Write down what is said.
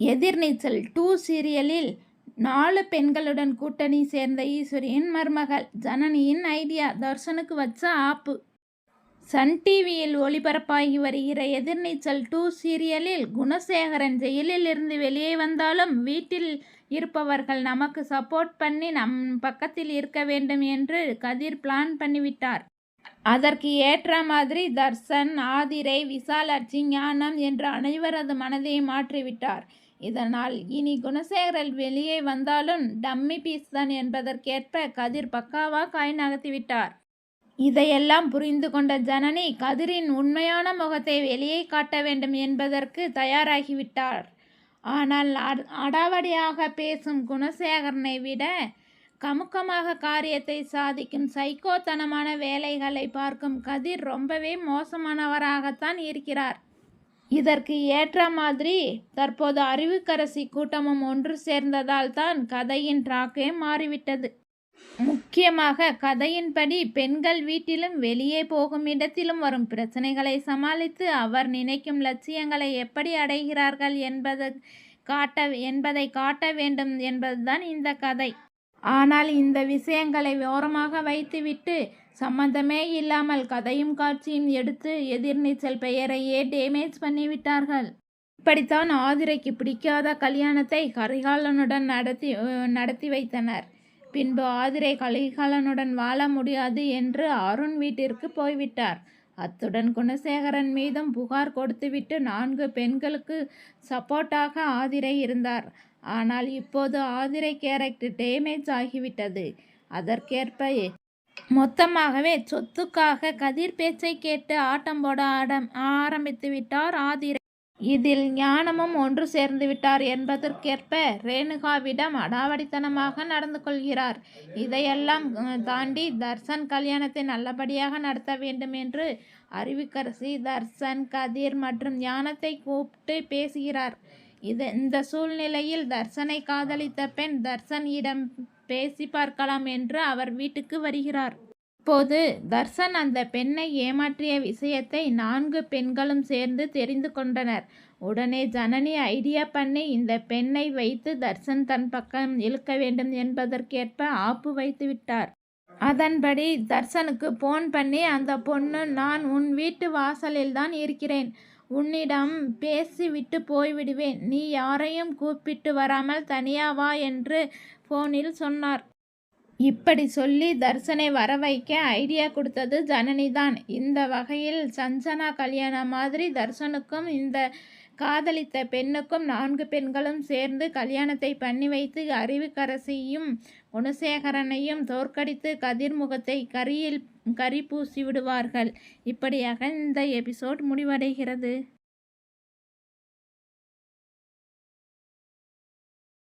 எதிர்நீச்சல். Two சீரியலில் நாலு பெண்களுடன் கூட்டணி சேர்ந்த ஈஸ்வரியின் மருமகள். ஜனனியின் ஐடியா தர்ஷனுக்கு வச்ச ஆப்பு. சன் டிவியில் ஒளிபரப்பாகி வருகிற எதிர்நீச்சல் டூ சீரியலில் குணசேகரன் ஜெயிலில் இருந்து வெளியே வந்தாலும் வீட்டில் இருப்பவர்கள் நமக்கு சப்போர்ட் பண்ணி நம் பக்கத்தில் இருக்க வேண்டும் என்று கதிர் பிளான் பண்ணிவிட்டார். அதற்கு ஏற்ற மாதிரி தர்சன் ஆதிரை விசாலாட்சி ஞானம் என்று அனைவரது மனதையும் மாற்றிவிட்டார். இதனால் இனி குணசேகரல் வெளியே வந்தாலும் டம்மி பீஸ் தான் என்பதற்கேற்ப கதிர் பக்காவா காய் நகர்த்திவிட்டார் இதையெல்லாம் புரிந்து கொண்ட ஜனனி கதிரின் உண்மையான முகத்தை வெளியே காட்ட வேண்டும் என்பதற்கு தயாராகிவிட்டார் ஆனால் அடாவடியாக பேசும் குணசேகரனை விட கமுக்கமாக காரியத்தை சாதிக்கும் சைக்கோத்தனமான வேலைகளை பார்க்கும் கதிர் ரொம்பவே மோசமானவராகத்தான் இருக்கிறார். இதற்கு ஏற்ற மாதிரி தற்போது அறிவுக்கரசி கூட்டமும் ஒன்று சேர்ந்ததால் தான் கதையின் ட்ராக்கே மாறிவிட்டது. முக்கியமாக கதையின்படி பெண்கள் வீட்டிலும் வெளியே போகும் இடத்திலும் வரும் பிரச்சனைகளை சமாளித்து அவர் நினைக்கும் லட்சியங்களை எப்படி அடைகிறார்கள் என்பது காட்ட என்பதை காட்ட வேண்டும் என்பதுதான் இந்த கதை. ஆனால் இந்த விஷயங்களை ஓரமாக வைத்துவிட்டு சம்பந்தமே இல்லாமல் கதையும் காட்சியும் எடுத்து எதிர்நீச்சல் பெயரையே டேமேஜ் பண்ணிவிட்டார்கள். இப்படித்தான் ஆதிரைக்கு பிடிக்காத கல்யாணத்தை கரிகாலனுடன் நடத்தி நடத்தி வைத்தனர். பின்பு ஆதிரை கலிகாலனுடன் வாழ முடியாது என்று அருண் வீட்டிற்கு போய்விட்டார். அத்துடன் குணசேகரன் மீதும் புகார் கொடுத்துவிட்டு நான்கு பெண்களுக்கு சப்போர்ட்டாக ஆதிரை இருந்தார். ஆனால் இப்போது ஆதிரை கேரக்டர் டேமேஜ் ஆகிவிட்டது. அதற்கேற்ப மொத்தமாகவே சொத்துக்காக கதிர் பேச்சை கேட்டு ஆட்டம் போட ஆடம் ஆரம்பித்து விட்டார் ஆதிரை. இதில் ஞானமும் ஒன்று சேர்ந்து விட்டார் என்பதற்கேற்ப ரேணுகாவிடம் அடாவடித்தனமாக நடந்து கொள்கிறார். இதையெல்லாம் தாண்டி தர்சன் கல்யாணத்தை நல்லபடியாக நடத்த வேண்டும் என்று அறிவிக்கரசி தர்சன் கதிர் மற்றும் ஞானத்தை கூப்பிட்டு பேசுகிறார். இது இந்த சூழ்நிலையில் தர்சனை காதலித்த பெண் தர்சனிடம் பேசி பார்க்கலாம் என்று அவர் வீட்டுக்கு வருகிறார். அப்போது தர்சன் அந்த பெண்ணை ஏமாற்றிய விஷயத்தை நான்கு பெண்களும் சேர்ந்து தெரிந்து கொண்டனர். உடனே ஜனனி ஐடியா பண்ணி இந்த பெண்ணை வைத்து தர்சன் தன் பக்கம் இழுக்க வேண்டும் என்பதற்கேற்ப ஆப்பு வைத்து விட்டார். அதன்படி தர்சனுக்கு போன் பண்ணி அந்த பொண்ணு நான் உன் வீட்டு வாசலில் தான் இருக்கிறேன். உன்னிடம் பேசிவிட்டு போய்விடுவேன். நீ யாரையும் கூப்பிட்டு வராமல் தனியா வா என்று போனில் சொன்னார். இப்படி சொல்லி தர்சனை வர வைக்க ஐடியா கொடுத்தது ஜனனி தான் இந்த வகையில் சஞ்சனா கல்யாணம் மாதிரி தர்சனுக்கும் இந்த காதலித்த பெண்ணுக்கும் நான்கு பெண்களும் சேர்ந்து கல்யாணத்தை பண்ணி வைத்து அறிவுக்கரசியும் குணசேகரனையும் தோற்கடித்து கதிர்முகத்தை கரியில் கரி பூசி விடுவார்கள். இப்படியாக இந்த எபிசோட் முடிவடைகிறது.